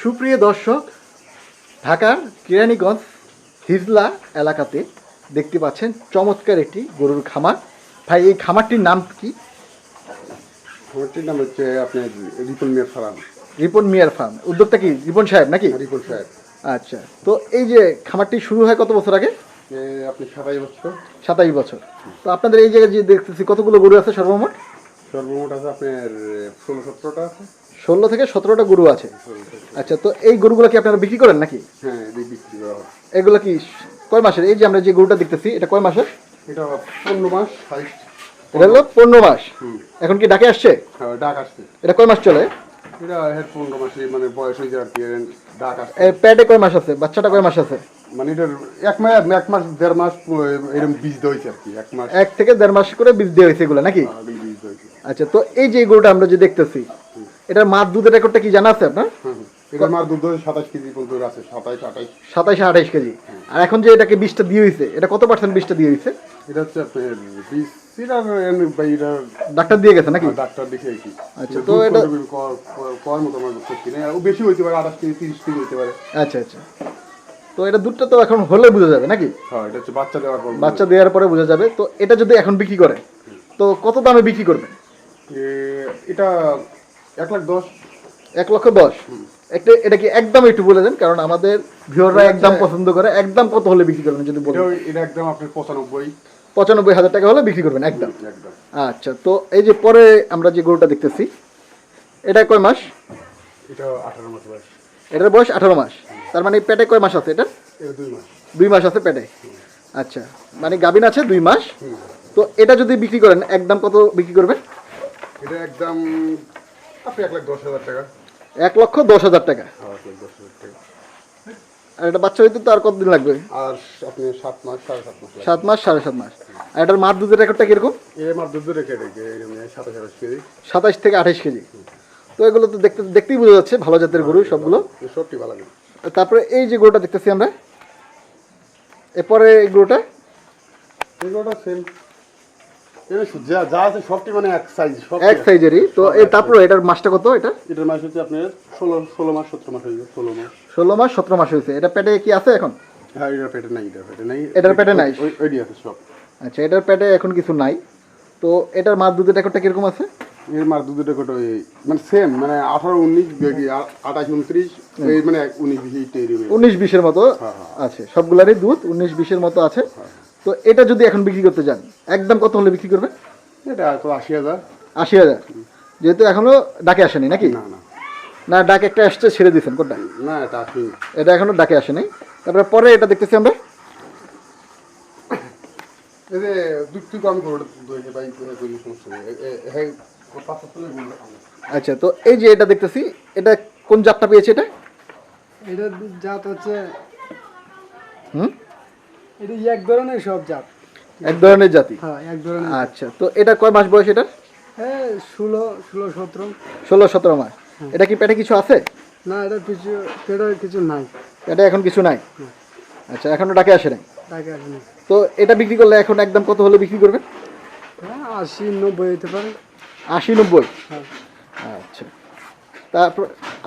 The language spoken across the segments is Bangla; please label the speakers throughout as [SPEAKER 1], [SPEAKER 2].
[SPEAKER 1] সুপ্রিয় দর্শক ঢাকার কিরানীগঞ্জ হিজলা এলাকাতে দেখতে পাচ্ছেন চমৎকার একটি গরুর খামার। ভাই এই খামারটির নাম কি?
[SPEAKER 2] খাবারটির নাম হচ্ছে আপনার রিপন মিয়ার ফার্ম।
[SPEAKER 1] রিপন মিয়ার ফার্ম। উদ্যোক্তা কি? রিপন সাহেব নাকি?
[SPEAKER 2] রিপন সাহেব।
[SPEAKER 1] আচ্ছা তো এই যে খামারটি শুরু হয় কত বছর আগে?
[SPEAKER 2] আপনি সাতাই বছর।
[SPEAKER 1] সাতাশ বছর। তো আপনাদের এই জায়গায় যে দেখতেছি কতগুলো গরু আছে সর্বমোট?
[SPEAKER 2] সর্বমোট আছে আপনার ষোলো সতেরোটা আছে।
[SPEAKER 1] ষোলো থেকে সতেরোটা গরু আছে। আচ্ছা তো এই গরুগুলো কি আপনারা বিক্রি করেন নাকি?
[SPEAKER 2] হ্যাঁ বিক্রি করা হয়।
[SPEAKER 1] এগুলো কি কয় মাসের? এই যে আমরা যে গরুটা দেখতেছি এটা কয় মাসের?
[SPEAKER 2] এটা পনেরো মাস
[SPEAKER 1] এটা হলো পনেরো মাস। এখন কি ডাকে আসছে?
[SPEAKER 2] হ্যাঁ, ডাক আসছে।
[SPEAKER 1] এটা কয় মাস চলে?
[SPEAKER 2] এটা হেড পনেরো মাসে মানে বয়স ডাক আসছে।
[SPEAKER 1] প্যাডে কয় মাস আছে? বাচ্চাটা কয় মাস আছে?
[SPEAKER 2] মানে এটার এক মাস এক মাস দেড় মাস আহ, এরকম বীজ দেওয়া হয়েছে আর কি এক মাস।
[SPEAKER 1] এক থেকে দেড় মাস করে বীজ দেওয়া হয়েছে এগুলো নাকি? আচ্ছা তো এই যে গরুটা আমরা যে দেখতেছি এটার মাছ দুধের রেকর্ডটা কি জানা আছে আপনার।
[SPEAKER 2] এটার মার দুধ সাতাশ কেজি পর্যন্ত আছে সাতাইশ আঠাইশ
[SPEAKER 1] সাতাইশ আঠাইশ কেজি। আর এখন যে এটাকে বীজটা দিয়ে হয়েছে এটা কত পার্সেন্ট বীজটা দিয়ে হয়েছে
[SPEAKER 2] এটা হচ্ছে এটার
[SPEAKER 1] ডাক্তার দিয়ে গেছে নাকি?
[SPEAKER 2] ডাক্তার দেখে কি
[SPEAKER 1] আচ্ছা,
[SPEAKER 2] তো
[SPEAKER 1] এটা-
[SPEAKER 2] কর মতো আমার বেশি হইতে পারে আঠাশ কেজি তিরিশ কেজি হইতে পারে।
[SPEAKER 1] আচ্ছা আচ্ছা। তো এটা দুধটা তো এখন হলে বোঝা যাবে নাকি?
[SPEAKER 2] হ্যাঁ এটা হচ্ছে বাচ্চা দেওয়ার পর।
[SPEAKER 1] বাচ্চা দেওয়ার পরে বোঝা যাবে। তো এটা যদি এখন বিক্রি করে তো কত দামে বিক্রি করবে?
[SPEAKER 2] এটা এক লাখ দশ।
[SPEAKER 1] এক লক্ষ দশ। একটা এটা কি একদম একটু বলে দেন কারণ আমাদের ভিওররা একদম পছন্দ করে একদম কত হলে বিক্রি করবেন যদি বলেন?
[SPEAKER 2] এটা একদম আপনার পঁচানব্বই।
[SPEAKER 1] পঁচানব্বই হাজার টাকা হলে বিক্রি করবেন একদম।
[SPEAKER 2] একদম।
[SPEAKER 1] আচ্ছা তো এই যে পরে আমরা যে গরুটা দেখতেছি এটা কয় মাস?
[SPEAKER 2] এটা আঠারো মাস বয়স।
[SPEAKER 1] এটার বয়স আঠারো মাস। তার মানে পেটে কয় মাস আছে এটা
[SPEAKER 2] দুই মাস।
[SPEAKER 1] দুই মাস আছে পেটে। আচ্ছা মানে গাভিন আছে দুই মাস। তো এটা যদি বিক্রি করেন একদম কত বিক্রি করবেন?
[SPEAKER 2] এটা একদম আপনি এক লাখ দশ হাজার টাকা।
[SPEAKER 1] এক লক্ষ দশ হাজার টাকা?
[SPEAKER 2] হ্যাঁ দশ হাজার টাকা।
[SPEAKER 1] আর এটা বাচ্চা হইতে তো আর কতদিন লাগবে?
[SPEAKER 2] আর আপনি সাত মাস সাড়ে সাত মাস
[SPEAKER 1] সাত মাস সাড়ে সাত মাস। আর এটার মাছ দুধের রেকর্ডটা কীরকম?
[SPEAKER 2] এর মার দুধ রেখে রেখে সাতাশ আঠাশ কেজি।
[SPEAKER 1] সাতাশ থেকে আঠাশ কেজি। তো এগুলো তো দেখতে দেখতেই বোঝা যাচ্ছে ভালো জাতের গরু সবগুলো।
[SPEAKER 2] সবটি ভালো
[SPEAKER 1] তারপরে এই যে গরুটা দেখতেছি আমরা এরপরে এই গরুটা?
[SPEAKER 2] এগুলোটা সেম যা যা আছে সবটি মানে এক সাইজ
[SPEAKER 1] এক সাইজেরই তো তারপরে এটার মাসটা কত এটা?
[SPEAKER 2] এটার মাস হচ্ছে আপনার ষোলো ষোলো মাস সতেরো মাস হয়ে ষোলো মাস।
[SPEAKER 1] ষোলো মাস সতেরো মাস হয়েছে। এটা পেটে কি আছে এখন?
[SPEAKER 2] হ্যাঁ এটার পেটে নাই এটার পেটে নাই।
[SPEAKER 1] এটার পেটে নাই?
[SPEAKER 2] ওই ওইটি আছে সব।
[SPEAKER 1] আচ্ছা এটার পেটে এখন কিছু নাই। তো এটার মাছ দুধের রেকর্ডটা কীরকম আছে?
[SPEAKER 2] এর মার দুধের রেকর্ড মানে সেম মানে আঠারো উনিশ আঠাশ উনত্রিশ এই মানে উনিশ বিশ
[SPEAKER 1] উনিশ বিশের মতো?
[SPEAKER 2] হ্যাঁ,
[SPEAKER 1] আছে সবগুলারই দুধ উনিশ বিশের মতো আছে। তো এটা যদি এখন বিক্রি করতে যান একদম কত হলে বিক্রি করবে
[SPEAKER 2] এটা তো আশি হাজার।
[SPEAKER 1] আশি হাজার। যেহেতু এখনও ডাকে আসেনি নাকি?
[SPEAKER 2] না না।
[SPEAKER 1] না ডাক একটা আসছে ছেড়ে দিয়েছেন কোনটা?
[SPEAKER 2] না এটা আশি
[SPEAKER 1] এটা এখনও ডাকে আসেনি। তারপরে পরে এটা দেখতেছি আমরা।
[SPEAKER 2] এই যে দুধ কম করে দই ভাই কোনো সমস্যা নেই। হ্যাঁ
[SPEAKER 1] আচ্ছা তো এই যে এটা দেখতেছি এটা কোন জাতটা পেয়েছে এটা?
[SPEAKER 3] এটা জাত হচ্ছে
[SPEAKER 1] হুম?
[SPEAKER 3] এটা এক ধরনের সব জাত?
[SPEAKER 1] এক ধরনের জাতি?
[SPEAKER 3] হ্যাঁ এক ধরনের
[SPEAKER 1] আচ্ছা তো এটা কয় মাস বয়স এটা
[SPEAKER 3] হ্যাঁ ষোলো ষোলো সতেরো।
[SPEAKER 1] ষোলো সতেরো মাস। এটা কি পেটে কিছু আছে?
[SPEAKER 3] না এটা কিছু পেটের কিছু নাই।
[SPEAKER 1] এটা এখন কিছু নাই? আচ্ছা এখনও ডাকে আসে নাই?
[SPEAKER 3] টাকা আসেনি
[SPEAKER 1] তো এটা বিক্রি করলে এখন একদম কত হলে বিক্রি করবেন?
[SPEAKER 3] হ্যাঁ আশি নব্বই হতে পারে।
[SPEAKER 1] আশি নব্বই?
[SPEAKER 3] হ্যাঁ।
[SPEAKER 1] আচ্ছা। তারপর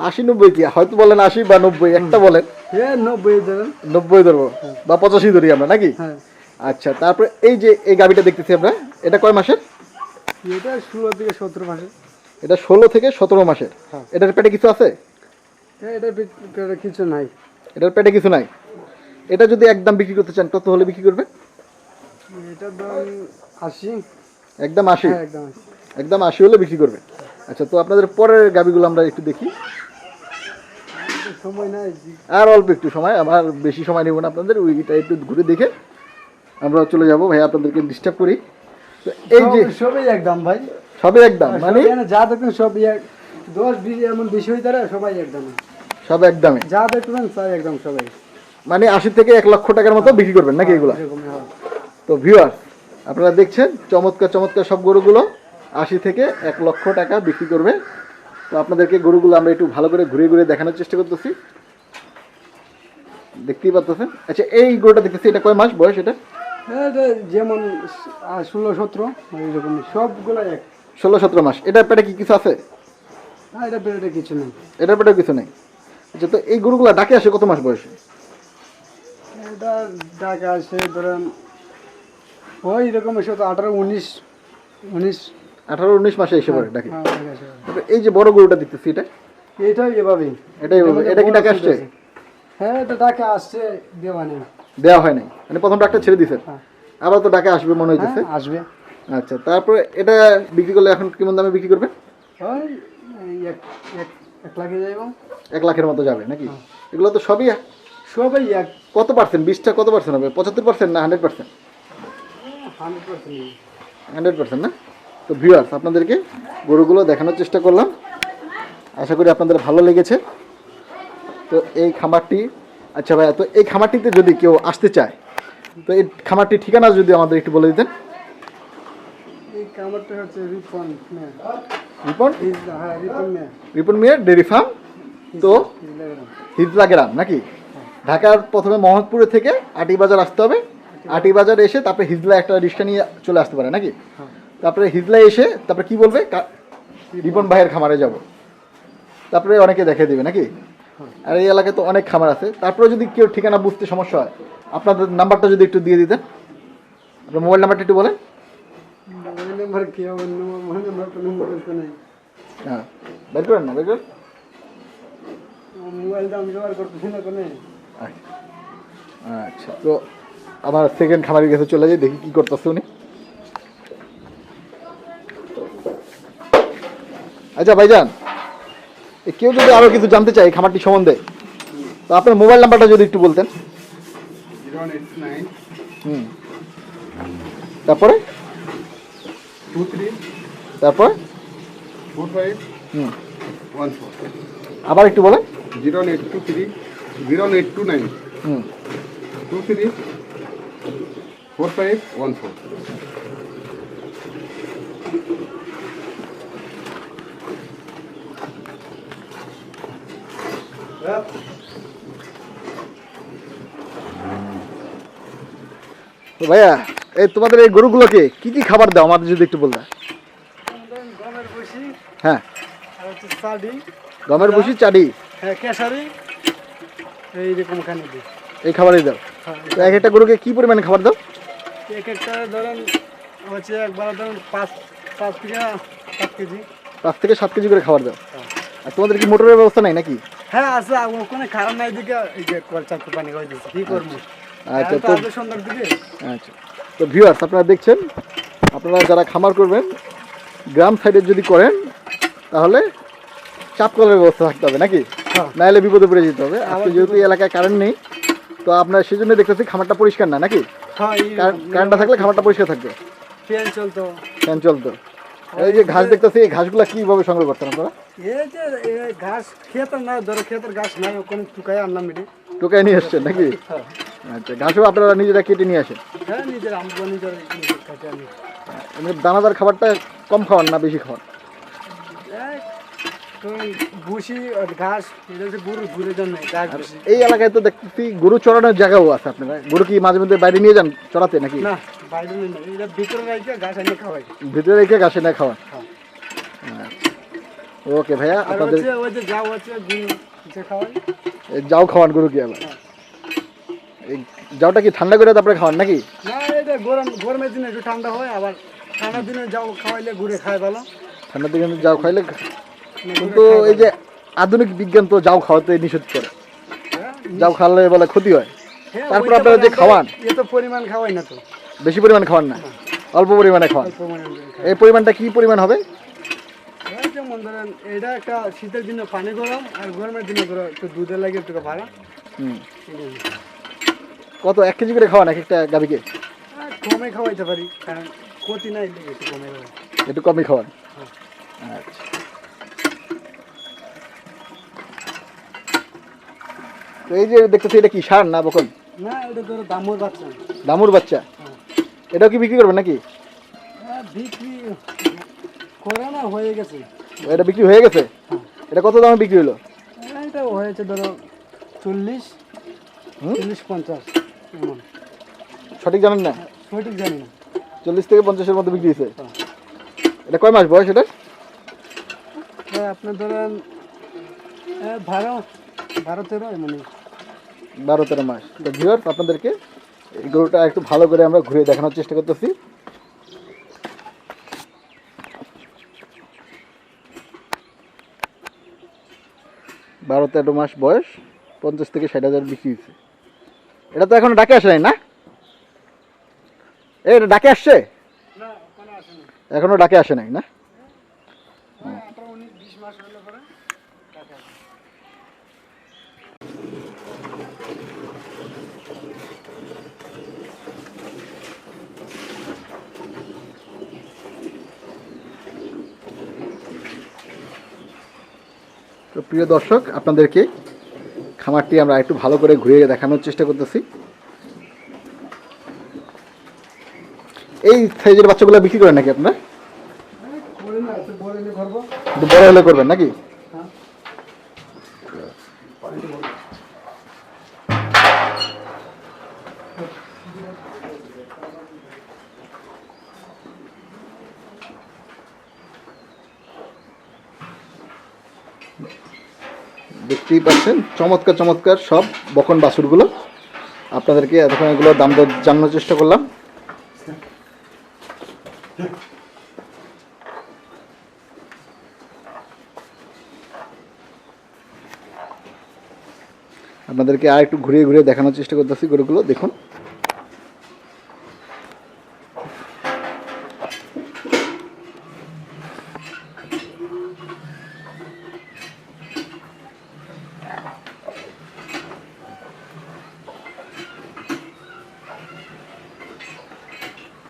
[SPEAKER 1] আশি নব্বই কি? হয়তো বলেন আশি বা নব্বই একটা বলেন।
[SPEAKER 3] হ্যাঁ নব্বই
[SPEAKER 1] ধরবো? বা পঁচাশি ধরি আমরা নাকি?
[SPEAKER 3] হ্যাঁ।
[SPEAKER 1] আচ্ছা তারপরে এই যে এই গাবিটা দেখতেছি আমরা এটা কয় মাসের?
[SPEAKER 3] এটা ষোলো থেকে সতেরো মাসে
[SPEAKER 1] এটা ষোলো থেকে সতেরো মাসের।
[SPEAKER 3] হ্যাঁ।
[SPEAKER 1] এটার পেটে কিছু আছে?
[SPEAKER 3] হ্যাঁ এটা পেটে কিছু নাই।
[SPEAKER 1] এটার পেটে কিছু নাই? এটা যদি একদম বিক্রি করতে চান কত হলে বিক্রি করবে?
[SPEAKER 3] এটার দাম আশি।
[SPEAKER 1] একদম আশি?
[SPEAKER 3] হ্যাঁ একদম আশি।
[SPEAKER 1] হলে বিক্রি করবে। আচ্ছা তো আপনাদের পরের গাবিগুলো আমরা একটু দেখি। আর অল্প একটু সময় আমার বেশি সময় নেব না আপনাদের ওইটা একটু ঘুরে দেখে আমরা চলে যাব। ভাই আপনাদেরকে ডিস্টার্ব করি। তো এই যে
[SPEAKER 3] সব- সবই একদম ভাই।
[SPEAKER 1] সবে একদম মানে?
[SPEAKER 3] যা দেখবেন সব এক দশ বিশ এমন বেশি হইতে পারে সবাই একদম।
[SPEAKER 1] সব একদমে
[SPEAKER 3] যা দেখবেন তাই একদম সবাই।
[SPEAKER 1] মানে আশি থেকে এক লক্ষ টাকার মতো বিক্রি করবেন নাকি এগুলো?
[SPEAKER 3] হয়।
[SPEAKER 1] তো ভিউয়ার আপনারা দেখছেন চমৎকার চমৎকার সব গরুগুলো আশি থেকে এক লক্ষ টাকা বিক্রি করবে। তো আপনাদেরকে গরুগুলো আমরা একটু ভালো করে ঘুরে ঘুরে দেখানোর চেষ্টা করতেছি। দেখতেই পাচ্ছেন? আচ্ছা এই গরুটা দেখতেছি এটা কয় মাস বয়স এটা?
[SPEAKER 3] হ্যাঁ, যেমন ষোলো সতেরো এইরকম সবগুলো এক।
[SPEAKER 1] ষোলো সতেরো মাস। এটার পেটে কি কিছু আছে?
[SPEAKER 3] না এটা পেটে কিছু নেই।
[SPEAKER 1] এটার পেটে কিছু নেই? আচ্ছা তো এই গরুগুলা ডাকে আসে কত মাস বয়সে?
[SPEAKER 3] এটা ডাকে আছে ধরেন ওই রকম আঠারো উনিশ উনিশ
[SPEAKER 1] আঠারো উনিশ মাসে এসে পড়ে
[SPEAKER 3] হ্যাঁ, আসে।
[SPEAKER 1] তারপরে এই যে বড় গরুটা দেখতেছি এটা?
[SPEAKER 3] এইটাই এভাবেই
[SPEAKER 1] এটাই এটা কি ডাকে আসছে?
[SPEAKER 3] হ্যাঁ এটা ডাকে আসছে দেওয়া নেই।
[SPEAKER 1] দেওয়া হয় নাই? মানে প্রথম ডাক্তার ছেড়ে দিছে
[SPEAKER 3] হ্যাঁ।
[SPEAKER 1] আবার তো ডাকে আসবে মনে হইতেছে?
[SPEAKER 3] হ্যাঁ, আসবে।
[SPEAKER 1] আচ্ছা তারপরে এটা বিক্রি করলে এখন কেমন দামে বিক্রি করবে
[SPEAKER 3] ওই এক এক এক লাখে যাইব।
[SPEAKER 1] এক লাখের মতো যাবে নাকি? এগুলো তো সবই
[SPEAKER 3] সবাই এক।
[SPEAKER 1] কত পার্সেন্ট? বিশটা কত পার্সেন্ট হবে? পঁচাত্তর পার্সেন্ট না hundred percent?
[SPEAKER 3] Hundred percent.
[SPEAKER 1] Hundred percent না? তো ভিউয়ার্স আপনাদেরকে গরুগুলো দেখানোর চেষ্টা করলাম। আশা করি আপনাদের ভালো লেগেছে। তো এই খামারটি আচ্ছা ভাইয়া তো এই খামারটিতে যদি কেউ আসতে চায় তো এই খামারটির ঠিকানা যদি আমাদের একটু বলে দিতেন।
[SPEAKER 3] রিপন হ্যাঁ
[SPEAKER 1] মিয়ার ডেরি ফার্ম? তো হিজলা গ্রাম নাকি? ঢাকার প্রথমে মোহাম্মদপুরে থেকে আটি বাজার আসতে হবে। আটি বাজার এসে তারপরে হিজলা একটা রিক্সা নিয়ে চলে আসতে পারে নাকি?
[SPEAKER 3] হ্যাঁ।
[SPEAKER 1] তারপরে হিজলা এসে তারপরে কি বলবে? রিপন ভাইয়ের খামারে যাব। তারপরে অনেকে দেখে দেবে নাকি? আর এই এলাকায় তো অনেক খামার আছে। তারপরে যদি কেউ ঠিকানা বুঝতে সমস্যা হয় আপনাদের নাম্বারটা যদি একটু দিয়ে দিতেন। আপনার মোবাইল নাম্বারটা একটু বলেন।
[SPEAKER 3] মোবাইল নাম্বার কি? হবে মোবাইল নাম্বার তো নম্বর তো নেই।
[SPEAKER 1] হ্যাঁ বের করেন না বের করেন।
[SPEAKER 3] মোবাইলটা আমি ব্যবহার করতেছি না কোনো
[SPEAKER 1] আচ্ছা। আচ্ছা তো আমার সেকেন্ড খামারের কাছে চলে যাই দেখি কি করতেছে উনি। আচ্ছা ভাইজান কেউ যদি আরও কিছু জানতে চায় খামারটি সম্বন্ধে, তো আপনার মোবাইল নাম্বারটা যদি একটু বলতেন। হুম। তারপরে? তারপরে? আবার একটু বলেন।
[SPEAKER 2] Zero eight two three eight two nine
[SPEAKER 1] hmm.
[SPEAKER 2] Two three four five one four
[SPEAKER 1] ভাইয়া এই তোমাদের এই গরুগুলোকে কি কি খাবার দাও আমাদের যদি একটু বলতে?
[SPEAKER 3] গমের বসি
[SPEAKER 1] হ্যাঁ।
[SPEAKER 3] চাডি।
[SPEAKER 1] গমের ভুসি চাডি।
[SPEAKER 3] হ্যাঁ কেশারি এইরকম খানি দিই?
[SPEAKER 1] এই খাবারই দাও।
[SPEAKER 3] হ্যাঁ
[SPEAKER 1] তো এক একটা গরুকে কি পরিমাণে খাবার দাও?
[SPEAKER 3] এক একটা ধরেন হচ্ছে একবার ধরেন পাঁচ পাঁচ থেকে সাত কেজি।
[SPEAKER 1] পাঁচ থেকে সাত কেজি করে খাবার দাও। আর তোমাদের কি মোটরের ব্যবস্থা নাই নাকি?
[SPEAKER 3] হ্যাঁ আছে ওখানে খারাপ নাই দিকে এই যে দিচ্ছে কি করব?
[SPEAKER 1] আচ্ছা
[SPEAKER 3] তো
[SPEAKER 1] তো
[SPEAKER 3] আসবে দিকে।
[SPEAKER 1] আচ্ছা। তো ভিউয়ার্স আপনারা দেখছেন আপনারা যারা খামার করবেন গ্রাম সাইডে যদি করেন তাহলে চাপ কলের ব্যবস্থা থাকতে হবে নাকি?
[SPEAKER 3] হ্যাঁ।
[SPEAKER 1] নাহলে বিপদে পড়ে যেতে হবে। আজকে যেহেতু এলাকায় কারেন্ট নেই তো আপনার সেই জন্য দেখতেছি খামারটা পরিষ্কার না নাকি?
[SPEAKER 3] হ্যাঁ
[SPEAKER 1] কারেন্টটা থাকলে খামারটা পরিষ্কার থাকবে।
[SPEAKER 3] ফ্যান চলতো।
[SPEAKER 1] ফ্যান চলতো। এই যে ঘাস দেখতেছি এই ঘাসগুলো কীভাবে সংগ্রহ করতেন আপনারা
[SPEAKER 3] এই যে ঘাস না ধরো ঘাস নাই ওখানে টুকাই আনলাম মিটি
[SPEAKER 1] টোকায় নিয়ে এসছেন নাকি?
[SPEAKER 3] হ্যাঁ।
[SPEAKER 1] আচ্ছা ঘাসও আপনারা নিজেরা কেটে নিয়ে আসেন?
[SPEAKER 3] হ্যাঁ নিজের আমগো নিজের কাছে আনি।
[SPEAKER 1] এমনি দানাদার খাবারটা কম খাওয়ান না বেশি খাওয়ান?
[SPEAKER 3] এই ভুসি ঘাস গরু ঘুরে জন্য
[SPEAKER 1] এই এলাকায় তো দেখতেছি গরু চড়ানোর জায়গাও আছে আপনারা। গরু কি মাঝে মধ্যে বাইরে নিয়ে যান চড়াতে নাকি?
[SPEAKER 3] না। বাইরে নেই এটা ভিতরে রাখে এনে খাওয়াই
[SPEAKER 1] ভিতরে
[SPEAKER 3] হ্যাঁ।
[SPEAKER 1] ওকে ভাইয়া আপনাদের
[SPEAKER 3] ওই যে যাও খাওয়াই
[SPEAKER 1] খাওয়ান গরু কি আবার? যাওটা কি ঠান্ডা করে তারপরে খাওয়ান নাকি?
[SPEAKER 3] না এটা গরম গরমের দিনে একটু ঠান্ডা হয় আবার ঠান্ডার দিনে যাও খাওয়াইলে ঘুরে খায় ভালো।
[SPEAKER 1] ঠান্ডার কিন্তু যাও খাইলে কিন্তু এই যে আধুনিক বিজ্ঞান তো যাও খাওয়াতে নিষেধ করে।
[SPEAKER 3] হ্যাঁ,
[SPEAKER 1] যাও খাওয়ালে বলে ক্ষতি হয়।
[SPEAKER 3] হ্যাঁ,
[SPEAKER 1] তারপর আপনারা যে খাওয়ান
[SPEAKER 3] এ তো পরিমাণ খাওয়াই না তো।
[SPEAKER 1] বেশি পরিমাণে খাওয়ান না। অল্প পরিমাণে খাওয়ান। এই পরিমাণটা কি পরিমাণ হবে?
[SPEAKER 3] যেমন ধরেন এটা একটা শীতের দিনে পানি গরম আর গরমের একটু দুধের লাগে একটু ভাড়া।
[SPEAKER 1] কত এক কেজি করে খাওয়ান এক একটা গাভিকে?
[SPEAKER 3] কমে খাওয়াইতে পারি কারণ ক্ষতি নাই একটু কমে
[SPEAKER 1] একটু কমই খাওয়ান? আচ্ছা। তো এই যে দেখতেছি এটা কি সার না বকন
[SPEAKER 3] না এটা ধরো পাচ্ছে না
[SPEAKER 1] দামুর বাচ্চা। এটাও কি বিক্রি করবেন নাকি?
[SPEAKER 3] হ্যাঁ, বিক্রি করে না হয়ে গেছে।
[SPEAKER 1] এটা বিক্রি হয়ে গেছে? এটা কত দামে বিক্রি হলো?
[SPEAKER 3] এটা হয়েছে ধরো চল্লিশ? চল্লিশ পঞ্চাশ এমন।
[SPEAKER 1] সঠিক জানেন না?
[SPEAKER 3] সঠিক জানি না।
[SPEAKER 1] চল্লিশ থেকে পঞ্চাশের মধ্যে বিক্রি হয়েছে?
[SPEAKER 3] হ্যাঁ।
[SPEAKER 1] এটা কয় মাস বয়স এটা?
[SPEAKER 3] আপনার ধরেন বারো বারো তেরো মানে
[SPEAKER 1] বারো তেরো মাস। তো ভিউয়ার্স আপনাদেরকে এই গরুটা একটু ভালো করে আমরা ঘুরে দেখানোর চেষ্টা করতেছি। বারো তেরো মাস বয়স পঞ্চাশ থেকে ষাট হাজার বিক্রি হয়েছে। এটা তো এখনও ডাকে আসে নাই না? এই, এটা ডাকে আসছে? এখনও ডাকে আসে নাই না
[SPEAKER 3] আঠারো উনিশ বিশ মাস হলে পরে
[SPEAKER 1] তো প্রিয় দর্শক আপনাদেরকে খামারটি আমরা একটু ভালো করে ঘুরে দেখানোর চেষ্টা করতেছি। এই সাইজের বাচ্চাগুলো বিক্রি করেন নাকি আপনার? বড় হলে করবেন নাকি
[SPEAKER 3] হ্যাঁ
[SPEAKER 1] দেখতেই পাচ্ছেন, চমৎকার চমৎকার সব বকন বাছুরগুলো আপনাদেরকে এতক্ষণ এগুলো দাম দর জানানোর চেষ্টা করলাম। আপনাদেরকে আর একটু ঘুরিয়ে ঘুরিয়ে দেখানোর চেষ্টা করতেছি গরুগুলো, দেখুন।